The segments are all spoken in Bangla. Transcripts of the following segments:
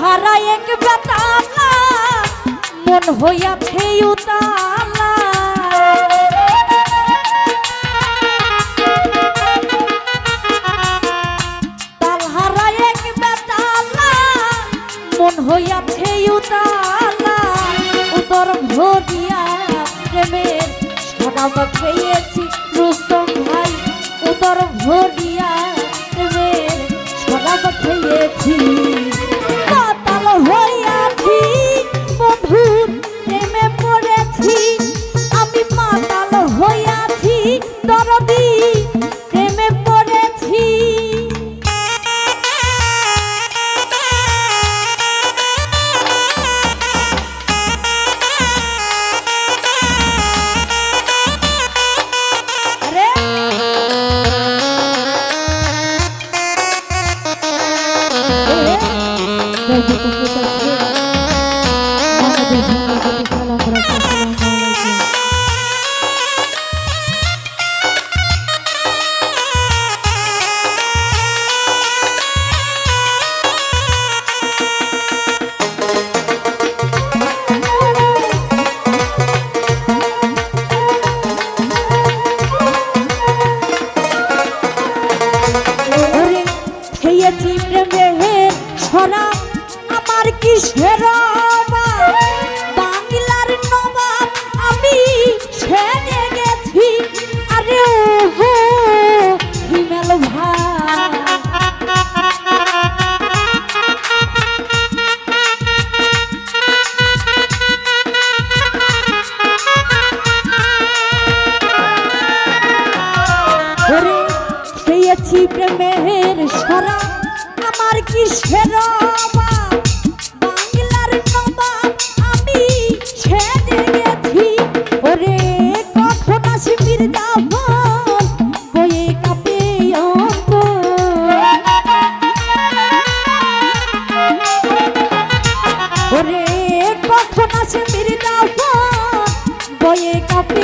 হারা এক বেতালা মন হইয়াছে উতালা হইয়াছে উতালা উদর ভরিয়া প্রেমের সদাব খেয়েছি রুস্তম ভাই উদর ভরিয়া প্রেমের সদাব খেয়েছি Get up. আছে মির্দাফা বয়ে কাপে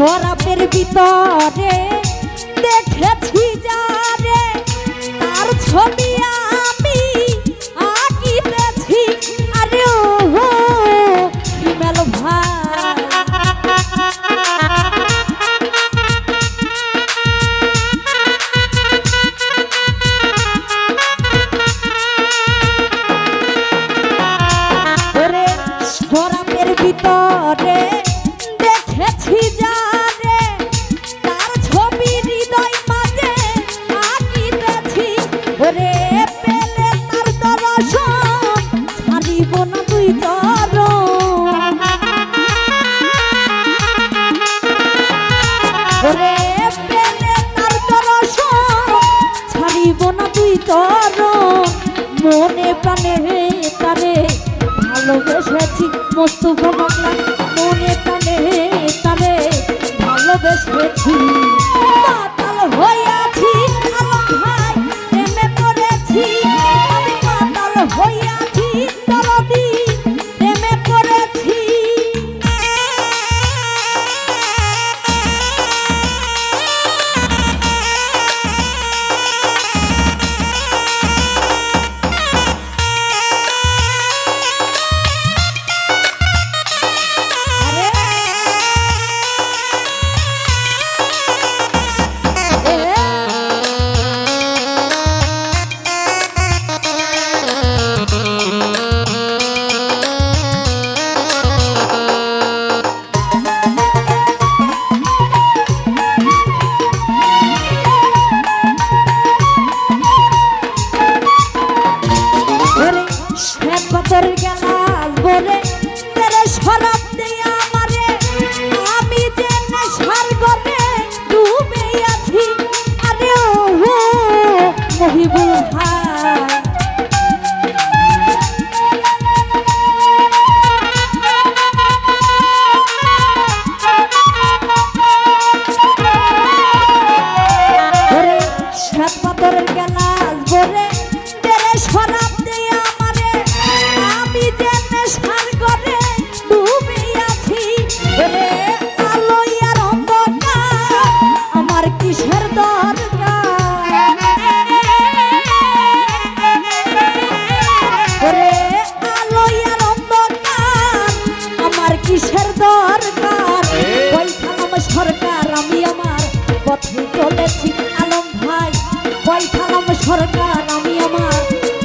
খরাপের ভিতরে দেখেছি যারে তার ছবি তুই তোর মনে প্রাণে রে তারে ভালোবেসেছি মোস্তফা বাংলা মনে প্রাণে তারে ভালোবেসেছি। হয়ে পাথরের গেলাস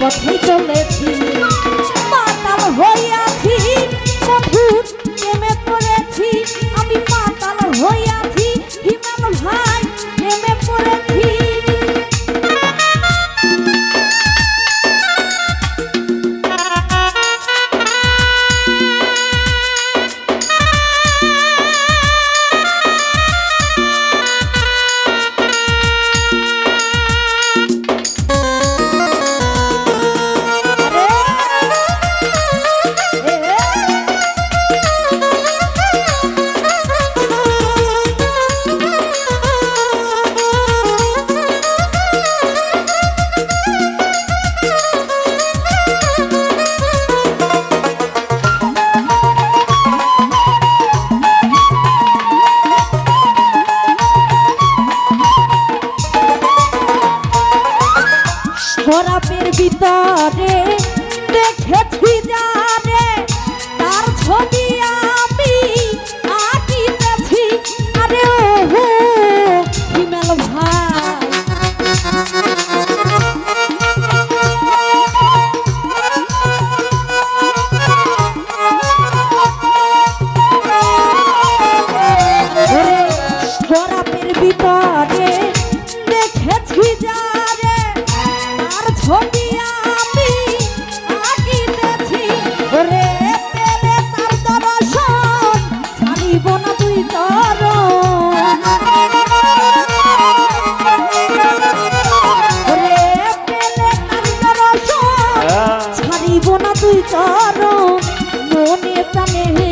পথে চলেছি মনে